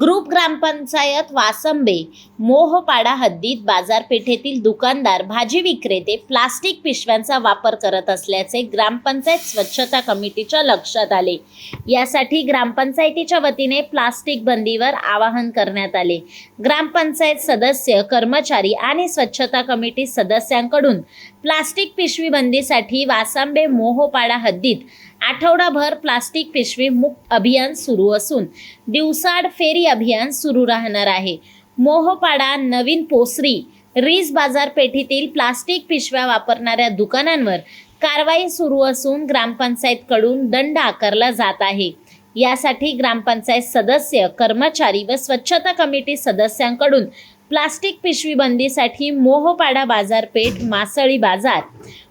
Group ग्रामपंचायत वासंबे मोहपाडा हद्दीत बाजारपेठेतील दुकानदार भाजी विक्रेते प्लास्टिक पिशव्यांचा वापर करत असल्याचे ग्रामपंचायत स्वच्छता कमिटीच्या लक्षात आले. यासाठी ग्रामपंचायतीच्या वतीने प्लास्टिक बंदीवर आवाहन करण्यात आले. ग्रामपंचायत सदस्य कर्मचारी आणि स्वच्छता कमिटी सदस्यांकडून प्लास्टिक पिशवी बंदीसाठी वासांबे मोहपाडा हद्दीत आठवडाभर प्लास्टिक पिशवी मुक्त अभियान सुरू असून दिवसाड फेरी अभियान सुरू राहणार आहे. मोहपाडा नवीन पोसरी रीस बाजारपेठेतील प्लास्टिक पिशव्या वापरणाऱ्या दुकानांवर कारवाई सुरू असून ग्रामपंचायतकडून दंड आकारला जात आहे. यासाठी ग्रामपंचायत सदस्य कर्मचारी व स्वच्छता कमिटी सदस्यांकडून प्लास्टिक पिशवी बंदीसाठी मोहपाडा बाजारपेठ मासळी बाजार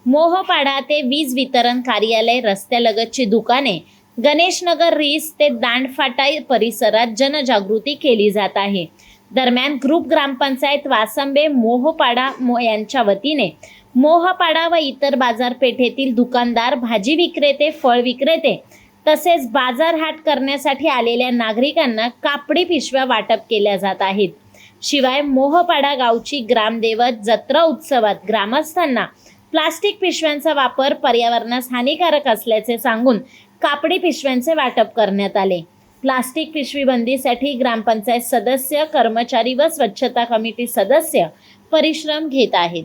मोहपाडा ते वीज वितरण कार्यालय रस्त्यालगतची दुकाने गणेशनगर रीस ते दांडफाटा परिसरात जनजागृती केली जात आहे. दरम्यान ग्रुप ग्रामपंचायत वासंबे मोहपाडा मो यांच्या वतीने मोहपाडा व इतर बाजारपेठेतील दुकानदार भाजी विक्रेते फळ विक्रेते तसेच बाजारहाट करण्यासाठी आलेल्या नागरिकांना कापडी पिशव्या वाटप केल्या जात आहेत. शिवाय मोहपाडा गावची ग्रामदेवत जत्रा उत्सवात ग्रामस्थांना प्लास्टिक पिशव्यांचा वापर पर्यावरणास हानिकारक असल्याचे सांगून कापडी पिशव्यांचे वाटप करण्यात आले. प्लास्टिक पिशवी बंदीसाठी ग्रामपंचायत सदस्य कर्मचारी व स्वच्छता कमिटी सदस्य परिश्रम घेत आहेत.